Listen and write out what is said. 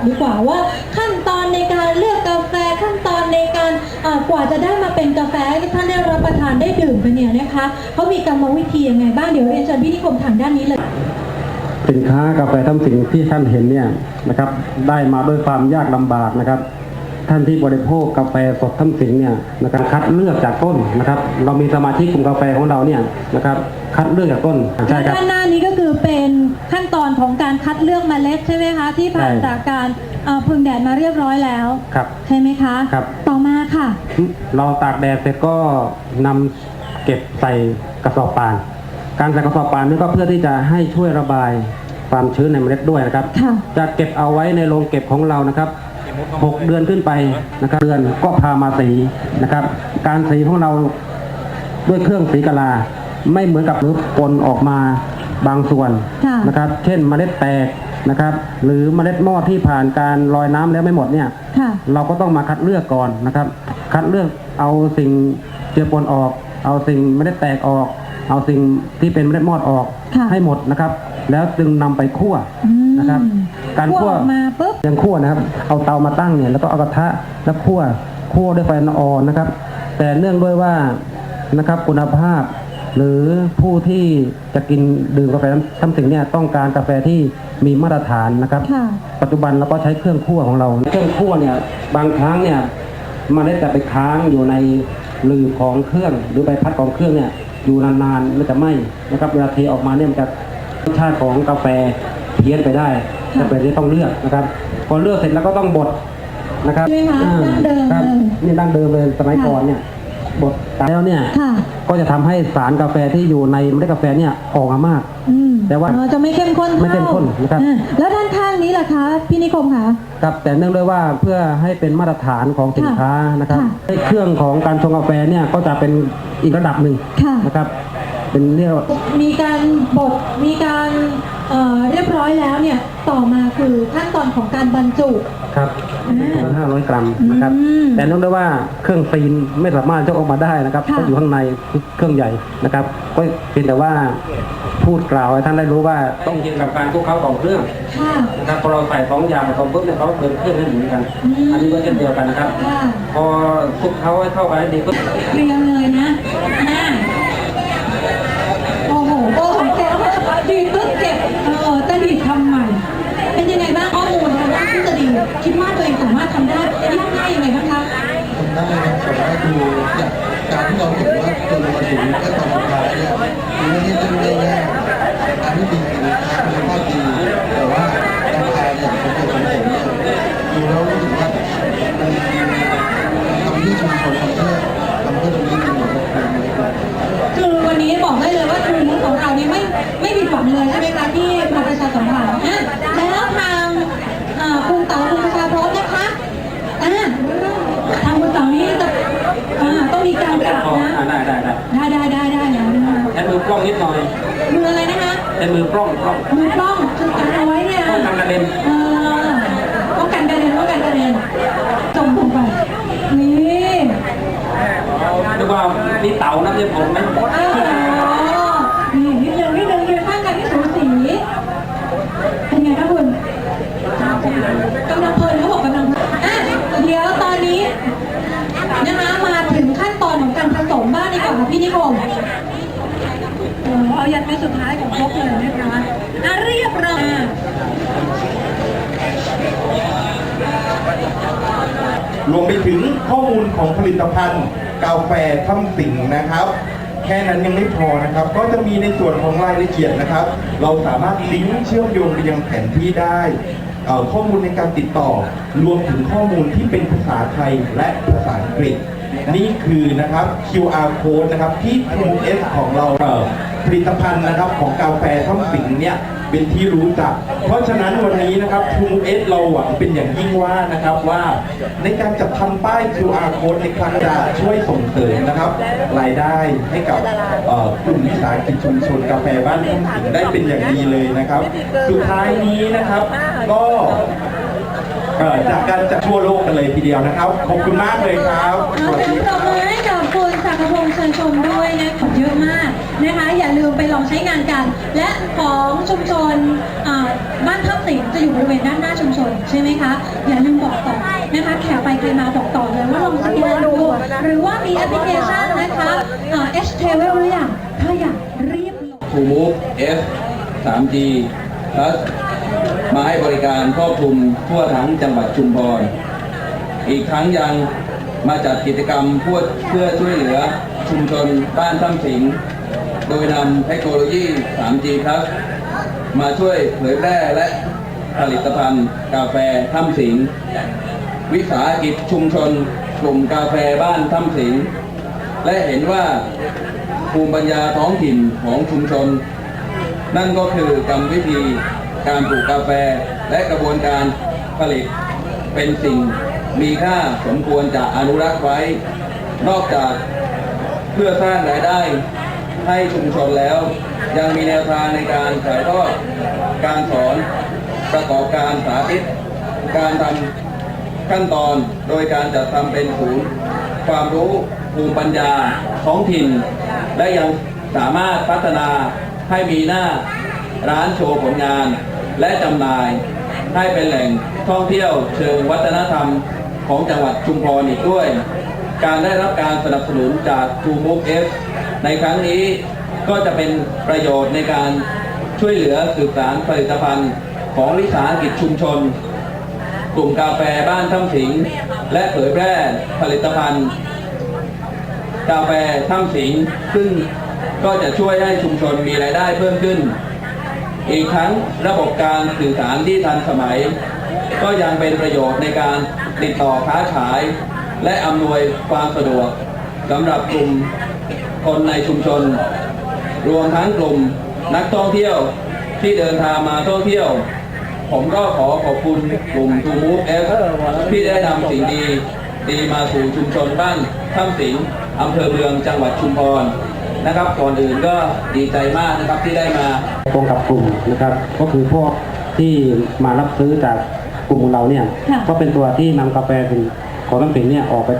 บอกดีกว่าว่าขั้นตอนในการเลือกกาแฟขั้นตอนในการอ่ากว่าจะได้มาเป็นกาแฟที่ท่านได้รับประทานได้ดื่มไปเนี่ยนะคะเขามีกรรมวิธียังไงบ้างเดี๋ยวเรียนเชิญพี่นิคมทางด้านนี้เลยสินค้ากาแฟทั้งสิ่งที่ท่านเห็นเนี่ยนะครับ ได้มาด้วยความยากลำบากนะครับ ท่านที่บริโภคกาแฟสดทั้งสิ่งเนี่ยนะครับคัดเลือกจากต้นนะครับ เรามีสมาชิกกลุ่มกาแฟของเราเนี่ยนะครับ คัดเลือกจากต้นใช่ครับด้านหน้านี้ก็คือเป็นขั้นตอนของการ คัดเลือกเมล็ดใช่ไหมคะ ที่ผ่านใช่จากการเอ่อพึ่งแดดมาเรียบร้อยแล้วครับใช่ไหมคะครับ ต่อมาค่ะ เราตากแดดเสร็จก็นำเก็บใส่กระสอบปาน การใส่กระสอบปานนี่ก็เพื่อที่จะให้ช่วยระบายความชื้นในเมล็ดด้วยนะครับ ค่ะ จะเก็บเอาไว้ในโรงเก็บของเรานะครับ 6 เดือนขึ้นไปนะครับเดือนก็พามาสีนะครับ การสีของเราด้วยเครื่องสีกะลา ไม่เหมือนกับหรือปนออกมา บางส่วนค่ะนะครับ เช่นเมล็ดแตกนะครับ หรือเมล็ดมอดที่ผ่านการลอยน้ำแล้วไม่หมดเนี่ย ค่ะ เราก็ต้องมาคัดเลือกก่อนนะครับ คัดเลือกเอาสิ่งเจือปนออก เอาสิ่งไม่ได้แตกออก เอาสิ่งที่เป็นไม่ได้มอดออกค่ะ ให้หมดนะครับ แล้วจึงนำไปคั่วอืมนะครับ การคั่คั่ววออกมาปุ๊บ ยังคั่วนะครับ เอาเตามาตั้งเนี่ยแล้วก็เอากระทะแล้วคั่วคั่วด้วยไฟอ่อนนะครับ แต่เนื่องด้วยว่านะครับคุณภาพ หรือผู้ที่จะกินดื่มกาแฟทำสิ่งเนี่ยต้องการกาแฟที่มีมาตรฐานนะครับ ค่ะ ปัจจุบันเราก็ใช้เครื่องคั่วของเรา เครื่องคั่วเนี่ยบางครั้งเนี่ยมันได้แต่ไปค้างอยู่ในหลือของเครื่องหรือใบพัดของเครื่องเนี่ยอยู่นานๆมันจะไหม้นะครับเวลาเทออกมาเนี่ยมันจะรสชาติของกาแฟเพี้ยนไปได้ค่ะกาแฟที่ต้องเลือกนะครับ พอเลือกเสร็จแล้วก็ต้องบดนะครับใช่ไหมคะอ่าดั้งเดิมครับเลยนี่ดั้งเดิมเลยสมัยค่ะก่อนเนี่ย บดแล้วเนี่ย ค่ะ ก็จะทำให้สารกาแฟที่อยู่ในเมล็ดกาแฟเนี่ยออกมามาก อืมแต่ว่าเออจะไม่เข้มข้นไม่เข้มข้นนะครับ อ่าแล้วด้านข้างนี้ล่ะคะพี่นิคมคะ ครับแต่เนื่องด้วยว่าเพื่อให้เป็นมาตรฐานของสินค้านะครับค่ะให้เครื่องของการชงกาแฟเนี่ยก็จะเป็นอีกระดับหนึ่งค่ะ นะครับ เป็นเรียกว่ามีการบดมีการเอ่อเรียบร้อยแล้วเนี่ยต่อมาคือขั้นตอนของการบรรจุ ครับอ่าห้าร้อยกรัมนะครับ อืมแต่เนื่องด้วยว่าเครื่องซีนไม่สามารถจะออกมาได้นะครับค่ะก็อยู่ข้างในเครื่องใหญ่นะครับ ก็เพียงแต่ว่าพูดกล่าวให้ท่านได้รู้ว่าต้องเกี่ยวกับการคลุกเคล้าของเครื่องค่ะ นะครับพอเราใส่สองอย่างผสมปุ๊บเนี่ยเขาเดินเครื่องให้หมุนกัน อืม อันนี้ก็เช่นเดียวกันนะครับ ค่ะพอคลุกเคล้าให้เข้ากันให้ดีก็ เรียงเลยนะ ดีดตึ๊กเก็บ มือปล้องปล้องมือกล้องคือกันเอาไว้เนี่ยป้องกันกระเด็นเออป้องกันกระเด็นป้องกันกระเด็นจมลงไปนี่ดูว่านี่เต่านะไม่ใช่ผมนะเออนี่นิดนึงนิดนึงยืนข้างกันที่สูสีเป็นไงคะคุณกำลังเพลินเขาบอกกำลังเพลินอะเดี๋ยวตอนนี้นะคะมาถึงขั้นตอนของการผสมบ้างดีกว่าค่ะพี่นิคม เออเอายันไปสุดท้ายของครบเลยนะคะอะเรียบร้อยรวมไปถึงข้อมูลของผลิตภัณฑ์ กาแฟถ้ำสิงนะครับ แค่นั้นยังไม่พอนะครับ ก็จะมีในส่วนของรายละเอียดนะครับ เราสามารถลิงก์เชื่อมโยงไปยังแผนที่ได้ข้อมูลในการติดต่อ รวมถึงข้อมูลที่เป็นภาษาไทยและภาษาอังกฤษ นี่คือนะครับ QR code นะครับที่ TMS ของเราเอ่อผลิตภัณฑ์นะครับของกาแฟท่อมสิงเนี่ยเป็นที่รู้จัก เพราะฉะนั้นวันนี้นะครับ TMS เราหวังเป็นอย่างยิ่งว่านะครับว่าในการจัดทำป้าย QR code ในครั้งจะช่วยส่งเสริมนะครับรายได้ให้กับเอ่อกลุ่มวิสาหกิจชุมชนกาแฟบ้านท่อมสิงได้เป็นอย่างดีเลยนะครับ สุดท้ายนี้นะครับก็ เอ่อจากการจะทั่วโลกกันเลยทีเดียวนะครับ ขอบคุณมากเลยครับเอาเสียงปรบมือให้กับคุณศักดิ์กระพงเชิญชมด้วยนะของเยอะมากนะคะ อย่าลืมไปลองใช้งานกัน และของชุมชนอ่าบ้านทับสิงจะอยู่บริเวณด้านหน้าชุมชนใช่ไหมคะ อย่าลืมบอกต่อนะคะแขกไปใครมาบอกต่อเลยว่าลองสแกนดูหรือว่ามีแอปพลิเคชันนะคะอ่า H Travel หรือยังถ้าอยากรีบลงทูมูฟ F 3G Plus ม มาให้บริการครอบคลุมทั่วทั้งจังหวัดชุมพร อีกทั้งยังมาจัดกิจกรรมเพื่อเพื่อช่วยเหลือชุมชนบ้านถ้ำสิง โดยนำเทคโนโลยี 3G Plus มาช่วยเผยแพร่และผลิตภัณฑ์กาแฟถ้ำสิง วิสาหกิจชุมชน กลุ่มกาแฟบ้านถ้ำสิง และเห็นว่าภูมิปัญญาท้องถิ่นของชุมชน นั่นก็คือกรรมวิธี การปลูกกาแฟและกระบวนการผลิตเป็นสิ่งมีค่าสมควรจะอนุรักษ์ไว้ นอกจากเพื่อสร้างรายได้ให้ชุมชนแล้ว ยังมีแนวทางในการถ่ายทอดการสอนประกอบการสาธิต การทำขั้นตอนโดยการจัดทำเป็นศูนย์ความรู้ภูมิปัญญาท้องถิ่น และยังสามารถพัฒนาให้มีหน้าร้านโชว์ผลงาน และจำหน่าย ให้เป็นแหล่งท่องเที่ยวเชิงวัฒนธรรมของจังหวัดชุมพรอีกด้วย การได้รับการสนับสนุนจาก t ูมูฟเอฟในครั้งนี้ก็จะเป็นประโยชน์ในการช่วยเหลือสืบสารผลิตภัณฑ์ของวิสาหกิจชุมชน กลุ่มกาแฟบ้านถ้ำสิง และเผยแพร่ผลิตภัณฑ์ กาแฟถ้ำสิง ซึ่งก็จะช่วยให้ชุมชนมีรายได้เพิ่มขึ้น อีกทั้งระบบการสื่อสารที่ทันสมัย ก็ยังเป็นประโยชน์ในการติดต่อค้าขาย และอำนวยความสะดวกสำหรับกลุ่มคนในชุมชน รวมทั้งกลุ่มนักท่องเที่ยวที่เดินทางมาท่องเที่ยว ผมก็ขอขอบคุณกลุ่มทูมูฟเอฟที่ได้นำสิ่งดีดีมาสู่ชุมชนบ้านถ้ำสิงอำเภอเมืองจังหวัดชุมพร นะครับก่อนอื่นก็ดีใจมากนะครับที่ได้มาตรงกับกลุ่มนะครับ ก็คือพวกที่มารับซื้อจากกลุ่มของเราเนี่ยค่ะก็เป็นตัวที่นำกาแฟถึงของน้ำสิงเนี่ยออกไป